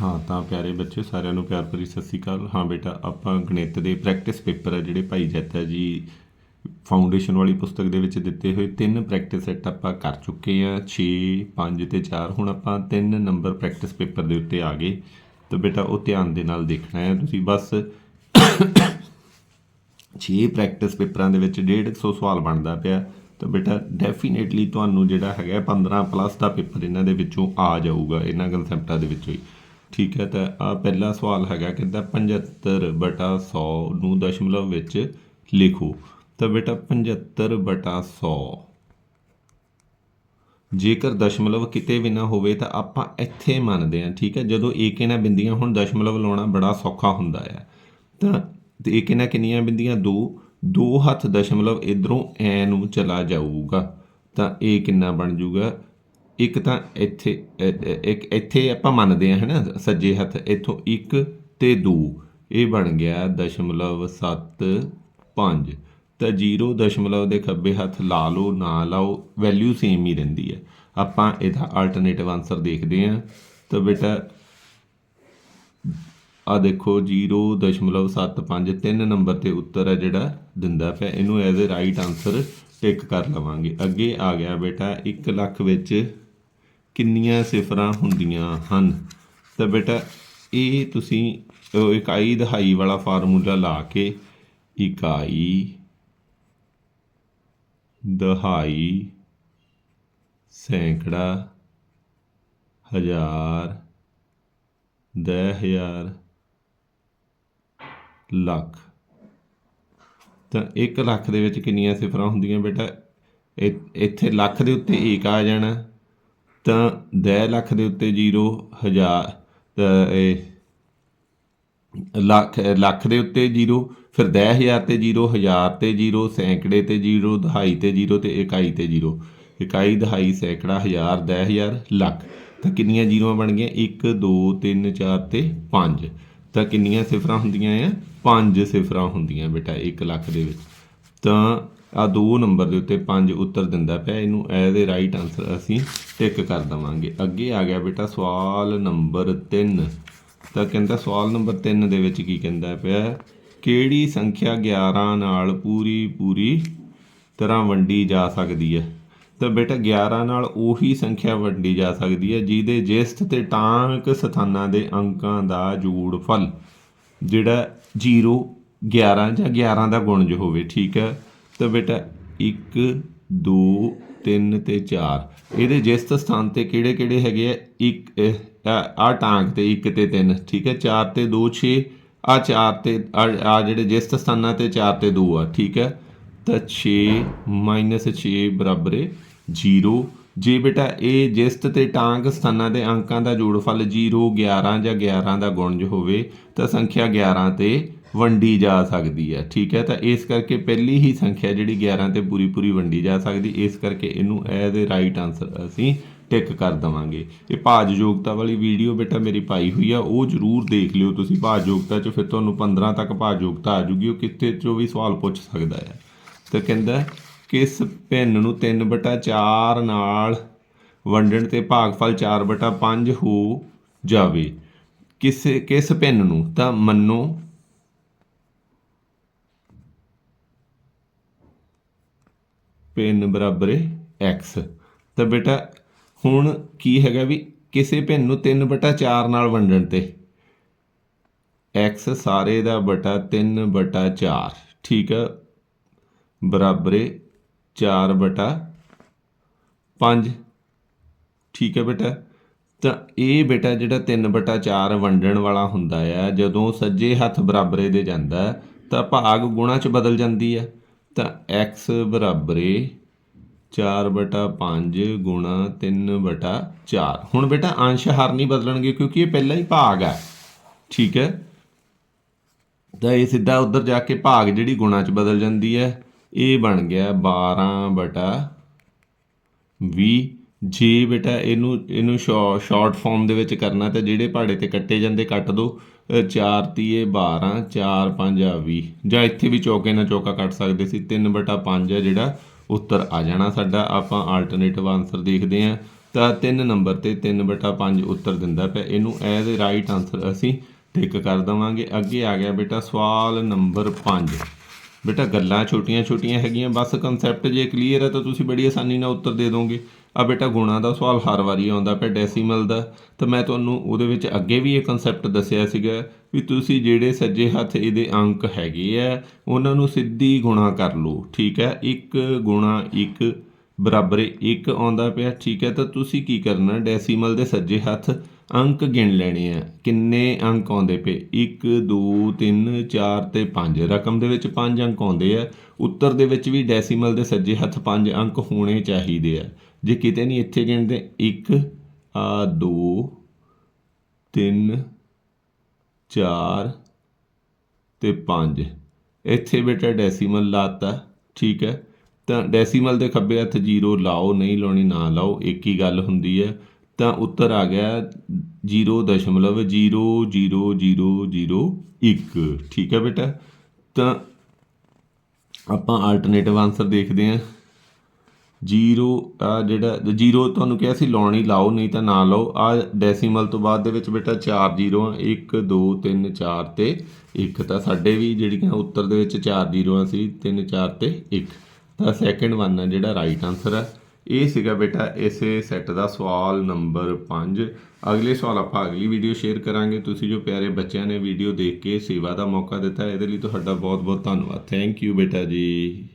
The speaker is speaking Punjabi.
ਹਾਂ, ਤਾਂ ਪਿਆਰੇ ਬੱਚੇ ਸਾਰਿਆਂ ਨੂੰ ਪਿਆਰ ਭਰੀ ਸਤਿ ਸ੍ਰੀ ਅਕਾਲ। ਹਾਂ ਬੇਟਾ, ਆਪਾਂ ਗਣਿਤ ਦੇ ਪ੍ਰੈਕਟਿਸ ਪੇਪਰ ਆ ਜਿਹੜੇ ਭਾਈ ਜੱਤਾ ਜੀ ਫਾਊਂਡੇਸ਼ਨ ਵਾਲੀ ਪੁਸਤਕ ਦੇ ਵਿੱਚ ਦਿੱਤੇ ਹੋਏ ਤਿੰਨ ਪ੍ਰੈਕਟਿਸ ਸੈੱਟ ਆਪਾਂ ਕਰ ਚੁੱਕੇ ਆ। 6 5 ਤੇ 4 ਹੁਣ ਆਪਾਂ ਤਿੰਨ ਨੰਬਰ ਪ੍ਰੈਕਟਿਸ ਪੇਪਰ ਦੇ ਉੱਤੇ ਆ ਗਏ। ਤਾਂ ਬੇਟਾ, ਉਹ ਧਿਆਨ ਦੇ ਨਾਲ ਦੇਖਣਾ ਹੈ। ਤੁਸੀਂ ਬਸ 6 ਪ੍ਰੈਕਟਿਸ ਪੇਪਰਾਂ ਦੇ ਵਿੱਚ 150 ਸਵਾਲ ਬਣਦਾ ਪਿਆ। ਤਾਂ ਬੇਟਾ ਡੈਫੀਨੇਟਲੀ ਤੁਹਾਨੂੰ ਜਿਹੜਾ ਹੈਗਾ 15 ਪਲੱਸ ਦਾ ਪੇਪਰ ਇਹਨਾਂ ਦੇ ਵਿੱਚੋਂ ਆ ਜਾਊਗਾ, ਇਹਨਾਂ ਕਨਸੈਪਟਾਂ ਦੇ ਵਿੱਚੋਂ ਹੀ। ਠੀਕ ਹੈ, ਤਾਂ ਆ ਪਹਿਲਾ ਸਵਾਲ ਹੈਗਾ ਕਹਿੰਦਾ 75 ਬਟਾ 100 ਨੂੰ ਦਸ਼ਮਲਵ ਵਿੱਚ ਲਿਖੋ। ਤਾਂ ਬੇਟਾ 75 ਬਟਾ 100 ਜੇਕਰ ਦਸ਼ਮਲਵ ਕਿਤੇ ਵੀ ਨਾ ਹੋਵੇ, ਤਾਂ ਆਪਾਂ ਇੱਥੇ ਮੰਨਦੇ ਹਾਂ, ਠੀਕ ਹੈ, ਜਦੋਂ ਏਕੇ ਨਾਲ ਬਿੰਦੀਆਂ ਹੁਣ ਦਸ਼ਮਲਵ ਲਾਉਣਾ ਬੜਾ ਸੌਖਾ ਹੁੰਦਾ ਹੈ ਤਾਂ ਤੇ ਏਕੇ ਨਾਲ ਕਿੰਨੀਆਂ ਬਿੰਦੀਆਂ? ਦੋ। ਦੋ ਹੱਥ ਦਸ਼ਮਲਵ ਇਧਰੋਂ ਐ ਨੂੰ ਚਲਾ ਜਾਊਗਾ, ਤਾਂ ਇਹ ਕਿੰਨਾ ਬਣ ਜਾਊਗਾ? ਇੱਕ ਤਾਂ ਇੱਥੇ ਇੱਕ ਇੱਥੇ ਆਪਾਂ ਮੰਨਦੇ ਹਾਂ, ਹੈਨਾ, ਸੱਜੇ ਹੱਥ, ਇੱਥੋਂ 1 ਤੇ 2 ਇਹ ਬਣ ਗਿਆ ਦਸ਼ਮਲਵ 7 5 ਤਾਂ 0 ਦਸ਼ਮਲਵ ਦੇ ਖੱਬੇ ਹੱਥ ਲਾ ਲਓ, ਨਾ ਲਾਓ ਵੈਲਿਊ ਸੇਮ ਹੀ ਰਹਿੰਦੀ ਹੈ। ਆਪਾਂ ਇਹਦਾ ਆਲਟਰਨੇਟਿਵ ਆਨਸਰ ਦੇਖਦੇ ਹਾਂ। ਤਾਂ ਬੇਟਾ ਆ ਦੇਖੋ 0.75 ਤਿੰਨ ਨੰਬਰ ਤੇ ਉੱਤਰ ਹੈ ਜਿਹੜਾ ਦਿੰਦਾ ਪਿਆ। ਇਹਨੂੰ as a right answer tick ਕਰ ਲਵਾਂਗੇ। ਅੱਗੇ ਆ ਗਿਆ ਬੇਟਾ 1 ਲੱਖ ਵਿੱਚ ਕਿੰਨੀਆਂ ਸਿਫਰਾਂ ਹੁੰਦੀਆਂ ਹਨ? ਤਾਂ ਬੇਟਾ, ਇਹ ਤੁਸੀਂ ਇਕਾਈ ਦਹਾਈ ਵਾਲਾ ਫਾਰਮੂਲਾ ਲਾ ਕੇ ਇਕਾਈ ਦਹਾਈ ਸੈਂਕੜਾ ਹਜ਼ਾਰ ਦਸ ਹਜ਼ਾਰ ਲੱਖ। ਤਾਂ 1 ਲੱਖ ਦੇ ਵਿੱਚ ਕਿੰਨੀਆਂ ਸਿਫਰਾਂ ਹੁੰਦੀਆਂ ਬੇਟਾ? ਇ- ਇੱਥੇ ਲੱਖ ਦੇ ਉੱਤੇ 1 ਆ ਜਾਣਾ, ਤਾਂ 10 ਲੱਖ ਦੇ ਉੱਤੇ 0 ਹਜ਼ਾਰ, ਤਾਂ ਇਹ ਲੱਖ ਲੱਖ ਦੇ ਉੱਤੇ 0 ਫਿਰ 10000 ਤੇ 0 ਹਜ਼ਾਰ ਤੇ 0 ਸੈਂਕੜੇ ਤੇ 0 ਦਹਾਈ ਤੇ 0 ਤੇ ਇਕਾਈ ਤੇ 0 ਇਕਾਈ, ਦਹਾਈ, ਸੈਂਕੜਾ, ਹਜ਼ਾਰ 10000 ਲੱਖ। ਤਾਂ ਕਿੰਨੀਆਂ ਜ਼ੀਰੋਆਂ ਬਣ ਗਈਆਂ? 1 2 3 4 ਤੇ 5 ਤਾਂ ਕਿੰਨੀਆਂ ਸਿਫਰਾਂ ਹੁੰਦੀਆਂ ਆ? ਪੰਜ ਸਿਫਰਾਂ ਹੁੰਦੀਆਂ ਬੇਟਾ 1 ਲੱਖ ਦੇ ਵਿੱਚ। ਤਾਂ ਆ ਦੋ ਨੰਬਰ ਦੇ ਉੱਤੇ ਪੰਜ ਉੱਤਰ ਦਿੰਦਾ ਪਿਆ, ਇਹਨੂੰ ਐਜ਼ ਅ ਰਾਈਟ ਆਨਸਰ ਅਸੀਂ ਟਿਕ ਕਰ ਦਵਾਂਗੇ। ਅੱਗੇ ਆ ਗਿਆ ਬੇਟਾ ਸਵਾਲ ਨੰਬਰ 3 ਤਾਂ ਕਹਿੰਦਾ ਸਵਾਲ ਨੰਬਰ 3 ਦੇ ਵਿੱਚ ਕੀ ਕਹਿੰਦਾ ਪਿਆ? ਕਿਹੜੀ ਸੰਖਿਆ 11 ਨਾਲ ਪੂਰੀ ਪੂਰੀ ਤਰ੍ਹਾਂ ਵੰਡੀ ਜਾ ਸਕਦੀ ਹੈ? ਤਾਂ ਬੇਟਾ 11 ਨਾਲ ਉਹੀ ਸੰਖਿਆ ਵੰਡੀ ਜਾ ਸਕਦੀ ਹੈ, ਜਿਹਦੇ ਜਿਸਤ ਤੇ ਟਾਂਕ ਸਥਾਨਾਂ ਦੇ ਅੰਕਾਂ ਦਾ ਜੋੜਫਲ ਜਿਹੜਾ 0 11 ਜਾਂ 11 ਦਾ ਗੁਣਜ ਹੋਵੇ, ਠੀਕ ਹੈ? ਤਾਂ ਬੇਟਾ 1 2 3 ਤੇ 4 ਇਹਦੇ ਜਿਸਤ ਸਥਾਨ ਤੇ ਕਿਹੜੇ ਕਿਹੜੇ ਹੈਗੇ ਆ? ਇੱਕ ਆ ਟਾਂਕ ਤੇ 1 ਤੇ 3 ਠੀਕ ਹੈ? 4 ਤੇ 2 6 ਆ 4 ਤੇ, ਆ ਜਿਹੜੇ ਜਿਸਤ ਸਥਾਨਾਂ ਤੇ 4 ਤੇ 2 ਆ, ਠੀਕ ਹੈ? ਤਾਂ 6 6 ਬਰਾਬਰ ਹੈ 0 ਜੇ ਬੇਟਾ ਇਹ ਜਿਸਤ ਤੇ ਟਾਂਗ ਸਥਾਨਾਂ ਦੇ ਅੰਕਾਂ ਦਾ ਜੋੜਫਲ 0 11 ਜਾਂ 11 ਦਾ ਗੁਣਜ ਹੋਵੇ, ਤਾਂ ਸੰਖਿਆ 11 ਤੇ ਵੰਡੀ ਜਾ ਸਕਦੀ ਹੈ। ਠੀਕ ਹੈ, ਤਾਂ ਇਸ ਕਰਕੇ ਪਹਿਲੀ ਹੀ ਸੰਖਿਆ ਜਿਹੜੀ 11 ਤੇ ਪੂਰੀ ਪੂਰੀ ਵੰਡੀ ਜਾ ਸਕਦੀ, ਇਸ ਕਰਕੇ ਇਹਨੂੰ ਐਜ਼ ਅ ਰਾਈਟ ਆਨਸਰ ਅਸੀਂ ਟਿਕ ਕਰ ਦਵਾਂਗੇ। ਇਹ ਭਾਜ ਯੋਗਤਾ ਵਾਲੀ ਵੀਡੀਓ ਬੇਟਾ ਮੇਰੀ ਪਾਈ ਹੋਈ ਆ, ਉਹ ਜਰੂਰ ਦੇਖ ਲਿਓ ਤੁਸੀਂ। ਭਾਜ ਯੋਗਤਾ 'ਚ ਫਿਰ ਤੁਹਾਨੂੰ 15 ਤੱਕ ਭਾਜ ਯੋਗਤਾ ਆ ਜੂਗੀ, ਉਹ ਕਿਤੇ 'ਚੋਂ ਵੀ ਸਵਾਲ ਪੁੱਛ ਸਕਦਾ ਹੈ। ਤਾਂ ਕਹਿੰਦਾ, ਕਿਸ ਭਿੰਨ ਨੂੰ 3/4 ਨਾਲ ਵੰਡਣ ਤੇ ਭਾਗਫਲ 4/5 ਹੋ ਜਾਵੇ? ਕਿਸ ਕਿਸ ਭਿੰਨ ਨੂੰ? ਤਾਂ ਮੰਨੋ। ਭਿੰਨ ਬਰਾਬਰ ਹੈ x ਤਾਂ ਬੇਟਾ, ਹੁਣ ਕੀ ਹੈਗਾ ਵੀ ਕਿਸੇ ਭਿੰਨ ਨੂੰ 3/4 ਨਾਲ ਵੰਡਣ ਤੇ? x ਸਾਰੇ ਦਾ ਬਟਾ 3/4 ਠੀਕ ਆ? ਬਰਾਬਰੇ ਹੈ 4 ਬਟਾ 5 ਠੀਕ ਹੈ ਬੇਟਾ? ਤਾਂ ਇਹ ਬੇਟਾ ਜਿਹੜਾ 3 ਬਟਾ 4 ਵੰਡਣ ਵਾਲਾ ਹੁੰਦਾ ਆ, ਜਦੋਂ ਸੱਜੇ ਹੱਥ ਬਰਾਬਰੇ ਦੇ ਜਾਂਦਾ, ਤਾਂ ਭਾਗ ਗੁਣਾ ਚ ਬਦਲ ਜਾਂਦੀ ਹੈ ਤਾਂ x ਬਰਾਬਰੇ ਹੈ 4 ਬਟਾ 5 ਗੁਣਾ 3 ਬਟਾ 4 ਹੁਣ ਬੇਟਾ ਅੰਸ਼ ਹਰ ਨਹੀਂ ਬਦਲਣਗੇ ਕਿਉਂਕਿ ਇਹ ਪਹਿਲਾ ਹੀ ਭਾਗ ਹੈ ਠੀਕ ਹੈ? ਤਾਂ ਇਹ ਸਿੱਧਾ ਉੱਧਰ ਜਾ ਕੇ ਭਾਗ ਜਿਹੜੀ ਗੁਣਾ ਚ ਬਦਲ ਜਾਂਦੀ ਹੈ ਇਹ ਬਣ ਗਿਆ 12 ਬਟਾ 20 ਜੇ ਬੇਟਾ ਇਹਨੂੰ ਇਹਨੂੰ ਸ਼ਾਰਟ ਫਾਰਮ ਦੇ ਵਿੱਚ ਕਰਨਾ ਤਾਂ ਜਿਹੜੇ ਪਹਾੜੇ ਤੇ ਕੱਟੇ ਜਾਂਦੇ ਕੱਟ ਦੋ। 4 ਤੀਏ 12 4 5 ਆ 20 ਜਾਂ ਇੱਥੇ ਵੀ ਚੌਕੇ ਨਾਲ ਚੌਕਾ ਕੱਟ ਸਕਦੇ ਸੀ। 3 ਬਟਾ 5 ਹੈ ਜਿਹੜਾ ਉੱਤਰ ਆ ਜਾਣਾ ਸਾਡਾ। ਆਪਾਂ ਆਲਟਰਨੇਟਿਵ ਆਨਸਰ ਦੇਖਦੇ ਹਾਂ। ਤਾਂ 3 ਨੰਬਰ ਤੇ 3/5 ਉੱਤਰ ਦਿੰਦਾ ਪਿਆ। ਇਹਨੂੰ ਐਜ਼ ਰਾਈਟ ਆਨਸਰ ਅਸੀਂ ਟਿਕ ਕਰ ਦਵਾਂਗੇ। ਅੱਗੇ ਆ ਗਿਆ ਬੇਟਾ ਸਵਾਲ ਨੰਬਰ 5 ਬੇਟਾ ਗੱਲਾਂ ਛੋਟੀਆਂ ਛੋਟੀਆਂ ਹੈਗੀਆਂ, ਬਸ ਕਨਸੈਪਟ ਜੇ ਕਲੀਅਰ ਹੈ ਤਾਂ ਤੁਸੀਂ ਬੜੀ ਆਸਾਨੀ ਨਾਲ ਉੱਤਰ ਦੇ ਦੋਗੇ। ਆ ਬੇਟਾ ਗੁਣਾ ਦਾ ਸਵਾਲ ਹਰ ਵਾਰੀ ਆਉਂਦਾ ਪਿਆ ਡੈਸੀਮਲ ਦਾ। ਤਾਂ ਮੈਂ ਤੁਹਾਨੂੰ ਉਹਦੇ ਵਿੱਚ ਅੱਗੇ ਵੀ ਇਹ ਕਨਸੈਪਟ ਦੱਸਿਆ ਸੀਗਾ ਵੀ ਤੁਸੀਂ ਜਿਹੜੇ ਸੱਜੇ ਹੱਥ ਇਹਦੇ ਅੰਕ ਹੈਗੇ ਆ, ਉਹਨਾਂ ਨੂੰ ਸਿੱਧੀ ਗੁਣਾ ਕਰ ਲਓ, ਠੀਕ ਹੈ? 1 ਗੁਣਾ 1 ਬਰਾਬਰ 1 ਆਉਂਦਾ ਪਿਆ, ਠੀਕ ਹੈ, ਤਾਂ ਤੁਸੀਂ ਕੀ ਕਰਨਾ? ਡੈਸੀਮਲ ਦੇ ਸੱਜੇ ਹੱਥ ਅੰਕ ਗਿਣ ਲੈਣੇ ਆ। ਕਿੰਨੇ ਅੰਕ ਆਉਂਦੇ ਪਏ? 1 2 3 4 ਤੇ 5 ਰਕਮ ਦੇ ਵਿੱਚ 5 ਅੰਕ ਆਉਂਦੇ ਆ। ਉੱਤਰ ਦੇ ਵਿੱਚ ਵੀ ਡੈਸੀਮਲ ਦੇ ਸੱਜੇ ਹੱਥ 5 ਅੰਕ ਹੋਣੇ ਚਾਹੀਦੇ ਆ। ਜੇ ਕਿਤੇ ਨਹੀਂ ਇੱਥੇ ਗਿਣਦੇ 1 ਆ 2 3 4 ਤੇ 5 ਇੱਥੇ ਬੇਟਾ ਡੈਸੀਮਲ ਲਾਤਾ, ਠੀਕ ਹੈ। ਤਾਂ ਡੈਸੀਮਲ ਦੇ ਖੱਬੇ ਹੱਥ ਜੀਰੋ ਲਾਓ, ਨਹੀਂ ਲਾਉਣੀ ਨਾ ਲਾਓ, ਇੱਕ ਹੀ ਗੱਲ ਹੁੰਦੀ ਹੈ। ਤਾਂ ਉੱਤਰ ਆ ਗਿਆ 0.00001 ਠੀਕ ਹੈ ਬੇਟਾ? ਤਾਂ ਆਪਾਂ ਆਲਟਰਨੇਟਿਵ ਆਨਸਰ ਦੇਖਦੇ ਹਾਂ। 0 ਆ ਜਿਹੜਾ 0 ਤੁਹਾਨੂੰ ਕਿਹਾ ਸੀ ਲਾਉਣੀ ਲਾਓ, ਨਹੀਂ ਤਾਂ ਨਾ ਲਾਓ। ਆ ਡੈਸੀਮਲ ਤੋਂ ਬਾਅਦ ਦੇ ਵਿੱਚ ਬੇਟਾ 4 ਜ਼ੀਰੋ ਆ। 1 2 3 4 ਤੇ 1 ਤਾਂ ਸਾਡੇ ਵੀ ਜਿਹੜੀਆਂ ਉੱਤਰ ਦੇ ਵਿੱਚ 4 ਜ਼ੀਰੋਆਂ ਸੀ 3 4 ਤੇ 1 ਤਾਂ ਸੈਕਿੰਡ ਵਨ ਹੈ ਜਿਹੜਾ ਰਾਈਟ ਆਨਸਰ ਹੈ ਇਹ ਸੀਗਾ ਬੇਟਾ ਇਸੇ ਸੈੱਟ ਦਾ ਸਵਾਲ ਨੰਬਰ 5 ਅਗਲੇ ਸਵਾਲ ਆਪਾਂ ਅਗਲੀ ਵੀਡੀਓ ਸ਼ੇਅਰ ਕਰਾਂਗੇ। ਤੁਸੀਂ ਜੋ ਪਿਆਰੇ ਬੱਚਿਆਂ ਨੇ ਵੀਡੀਓ ਦੇਖ ਕੇ ਸੇਵਾ ਦਾ ਮੌਕਾ ਦਿੱਤਾ, ਇਹਦੇ ਲਈ ਤੁਹਾਡਾ ਬਹੁਤ ਬਹੁਤ ਧੰਨਵਾਦ। ਥੈਂਕ ਯੂ ਬੇਟਾ ਜੀ।